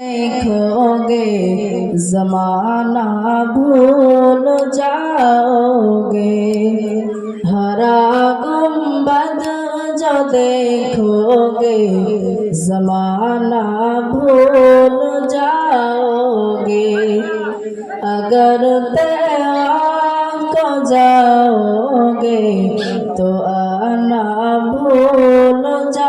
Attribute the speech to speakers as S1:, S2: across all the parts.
S1: देखोगे जमाना भूल जाओगे हरा गुम्बद जो देखोगे जमाना भूल जाओगे अगर तेरा को जाओगे तो आना भूल जाओगे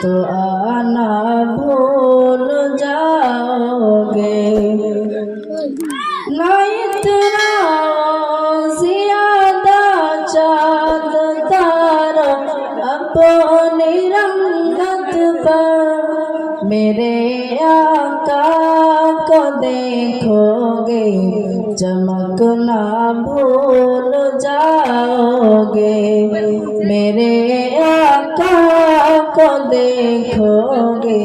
S1: तो आना भूल जाओगे। ना इतना ज़्यादा चाँद तारा अपनी रंगत पर मेरे आका को देखोगे। चमकना भूल जाओगे। मेरे देखोगे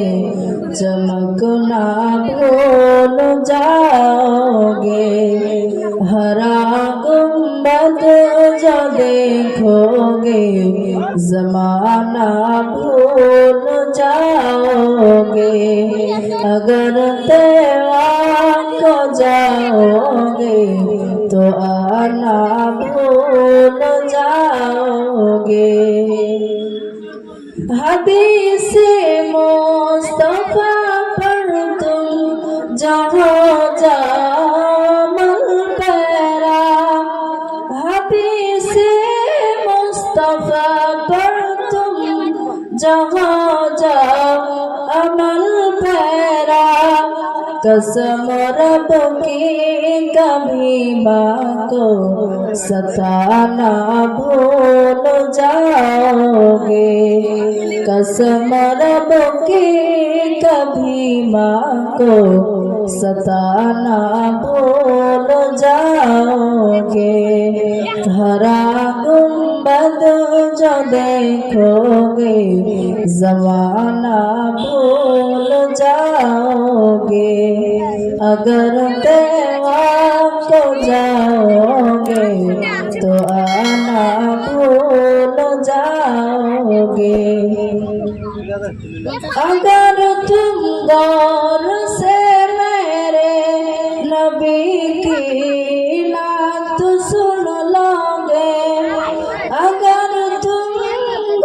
S1: चमकना भूल जाओगे हरा गुम्बद जो देखोगे जमाना भूल जाओगे अगर तेरा को जाओगे तो आना भूल जाओगे হাদিসে মোস্তফা পড়তুল জহো জামাল পেরা হাদিসে মোস্তফা পড়তুল জহো জামাল পেরা कसम रब की कभी बाको सताना भूल जाओगे कसम रब की कभी माँ को सताना भूल जाओगे हरा गुम्बद जो देखोगे जमाना भूल जाओगे अगर तेरा जाओगे अगर तुम गौर से मेरे नबी की नात सुन लोगे अगर तुम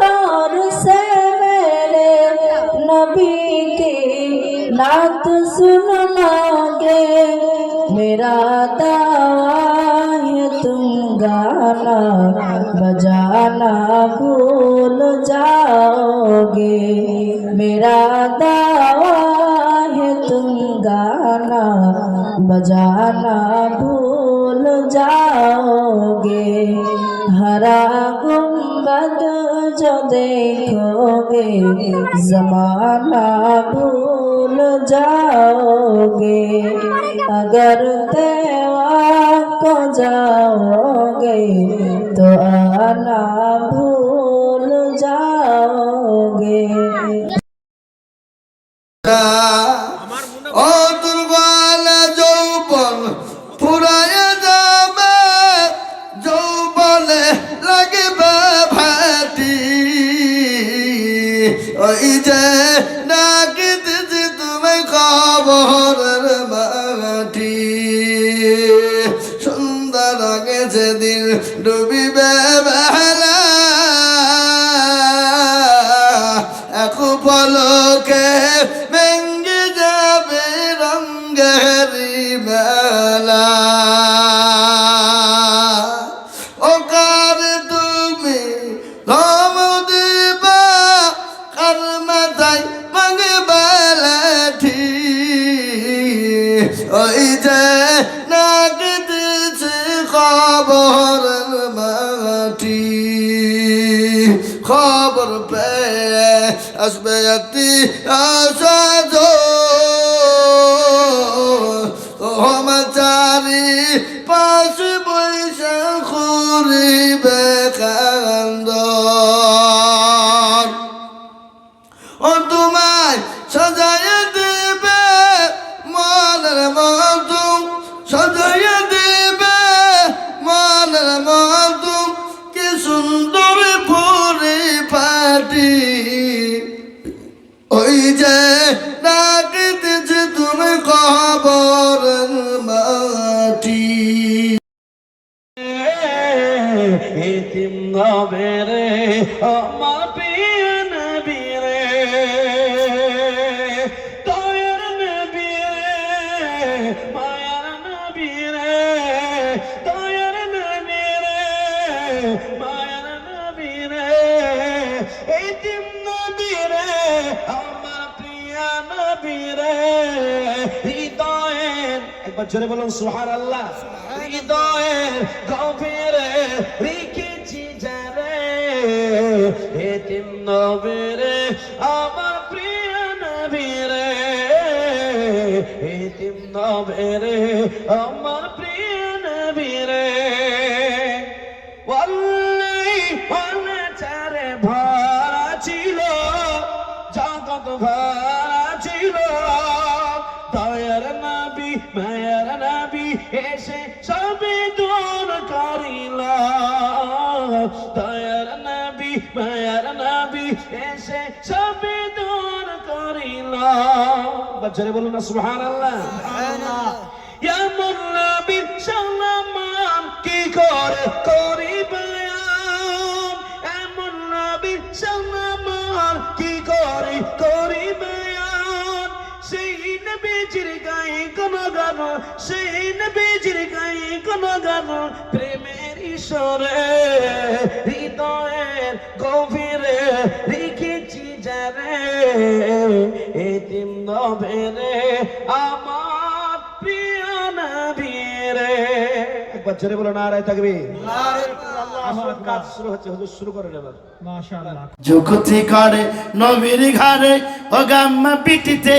S1: गौर से मेरे नबी की नात सुन लोगे मेरा जाओगे मेरा दावा है तुम गाना बजाना भूल जाओगे हरा गुम्बद जो देखोगे जमाना भूल जाओगे अगर तेरा को जाओगे तो आना भूल
S2: আসবে একটি আশা
S3: হৃদয়ের একবার জোরে বলুন সুহার আল্লাহ হৃদয়ের নবীরে, আমার প্রিয় নবীরে, এতিম নবীরে, আমার প্রিয় ওয়াল্লাই চারে ভরা ছিল জগৎ ভরা এসে সবে দূর করিল দয়ার নবী মায়ার নবী এসে সবে দূর করিল বাচ্চারে বলুন না সুবহানাল্লাহ। ইয়া নবীর সালামান কি করে করি? নবীজির গায়ে গান? সেই নবীজির গায়ে কোন গান? প্রেমের ঈশ্বরে হৃদয়ের গভীরে রেখেছি যারে এতিম নবেরে আমার প্রিয় নবীরে। একবার জোরে বলো না রায় থাকবে আমার কাজ শুরু হচ্ছে হুজুর শুরু করেন এবার।
S2: যুগতি করে নবীর ঘরে ও গাম্মা পিটিতে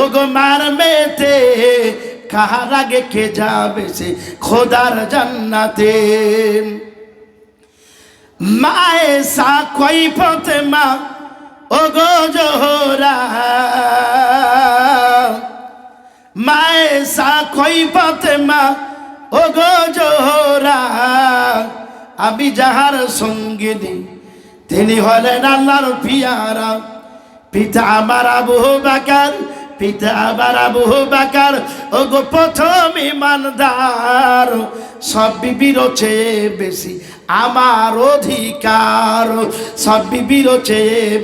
S2: ও গো মার মেতে কাহার আগে কে যাবে সে? খোদার জান্নাতে। মায়ে সা কই পথে মা? ও গো জোহরা। মায়ে সা কই পথে মা? ও গো জোহরা। আমি যাহার সঙ্গিনী, তিনি হলেন আল্লাহর পিয়ারা। পিতা আমার আবু বাকার পিতা আমার আবু বাকার ও গো প্রথম ইমানদার সব বিবির বেশি, আমার অধিকার। সব বিবির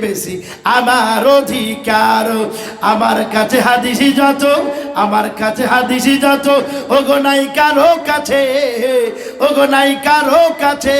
S2: বেশি, আমার অধিকার। আমার কাছে হাদিসি যত, আমার কাছে হাদিসি যত ও গো নাই কারও কাছে ও গো নাই কারও কাছে।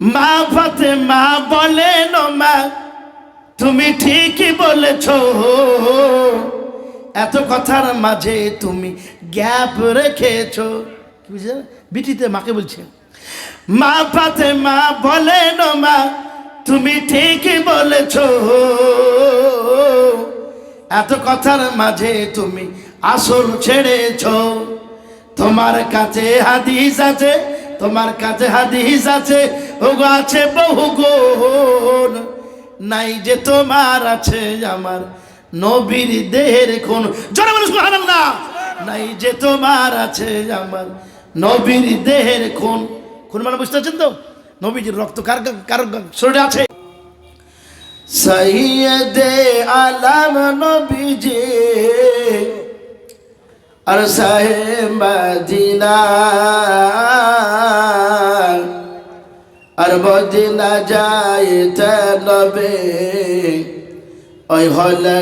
S2: মা ফাতেমা বলেন, মা, তুমি ঠিকই বলেছ। এত কথার মাঝে তুমি গ্যাপ রেখেছ। বুঝলে? বিটিতে মাকে বলছে, মা পাতে মা বলেন, মা, তুমি ঠিকই বলেছ। এত কথার মাঝে তুমি আসল ছেড়েছ। তোমার কাছে হাদিস আছে তোমার কাছে হাদিস আছে ওগো আছে বহু গুণ। নাই যে তোমার আছে আমার নবীর দেহের কোন জোরে বলো সুবহানাল্লাহ। নাই যে তোমার আছে আমার নবীর দেহের কোন কোন মানে বুঝতে পারছেন তো? নবীজির রক্ত কার কার শরীরে আছে? সৈয়দে আলম নবীজি, আর সাহেব মদিনা আর মদিনা যাইতে নবে, ওই হলে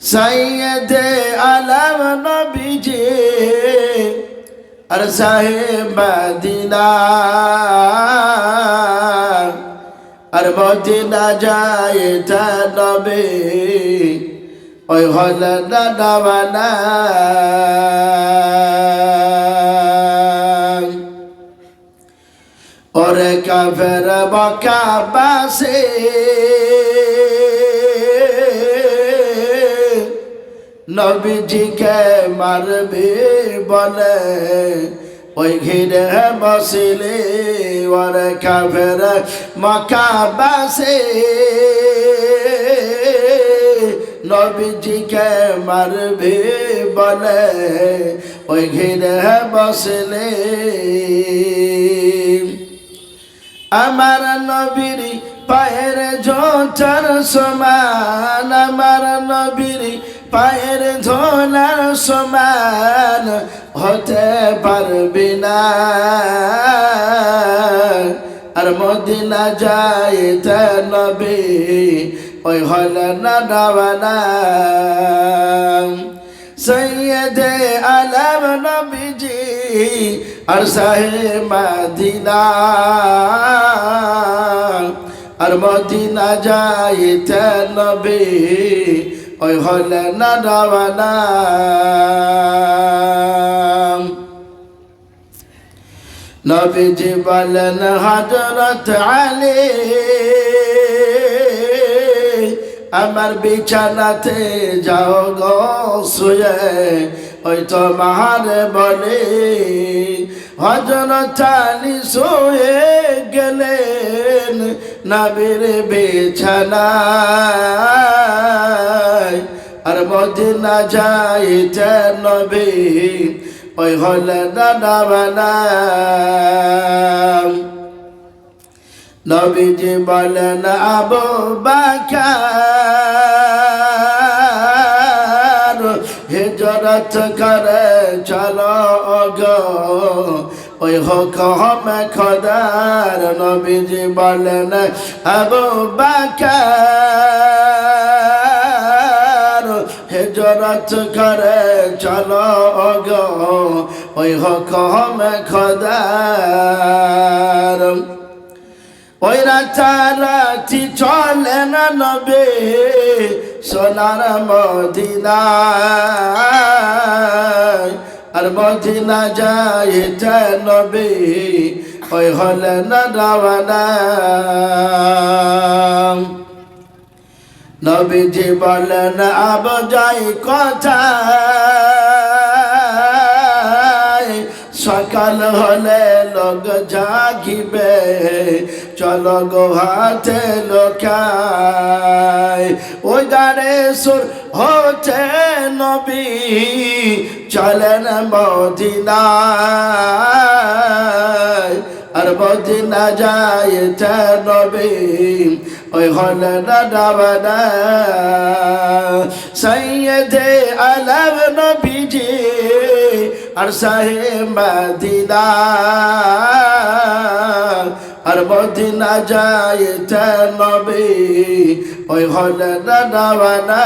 S2: সৈয়দে আলম নবীজি আর সাহেব মদিনা। আর মদিনা যায় তা নবে ওই হল দাদাবানা ওরে কাফের বকা বাসে। নবীজিকে মারবে বলে, ওই ঘিরে বসিলে ওর কাফের মকা বাসে। নবীজিকে মারবে বলে, ওই ঘিরে বসলে। আমার নবীর পায়ের ঝোঁচার সমান, আমার নবীর পায়ের ঝোলার সমান হতে পারবি না। আর মদিনা যাইতে নবী ওই হল না সৈয়দে আলম নবীজি আর সাহে মাদিনা। আর মদিনা যাইতে নবী, ওই হল না ডাবানা নবীজি বলেন হজরত আলী আমার বিছানাতে যাও গো, শুয়ে। ওই তো মাহারে বলে হজরত আলী শুয়ে গেলেন নবীর বিছানায়। আর মদিনা যাইতে নবী, ওই হলে দাদা বানা নবীজি বলেন, আবু বাকার হিজরত করে চলো গো। ওই হোক হমে খদার। নবীজি বলেন, আবু বাকার হিজরত করে চলো গো। ওই হোক হমে খদার। ওই রাতারাতি চলে না নবে, সোনার মদিনা আর মদিনা যায় নবে, ওই হলে না রাওয়ানা নবীজি বলেন, আব যাই কথা সকাল হলে লোক জাগিবে চলো গো হাতে লোকায় ওই গানে সুর হচ্ছে নবী, চলেন মদিনায়। আর মদিনা যায় নবী, ওই হল ডাবানা সৈয়দে আলম নবীজি, আর সাহে মদিনা। আর মদিনা যায় নবী ওই হলে ডাবানা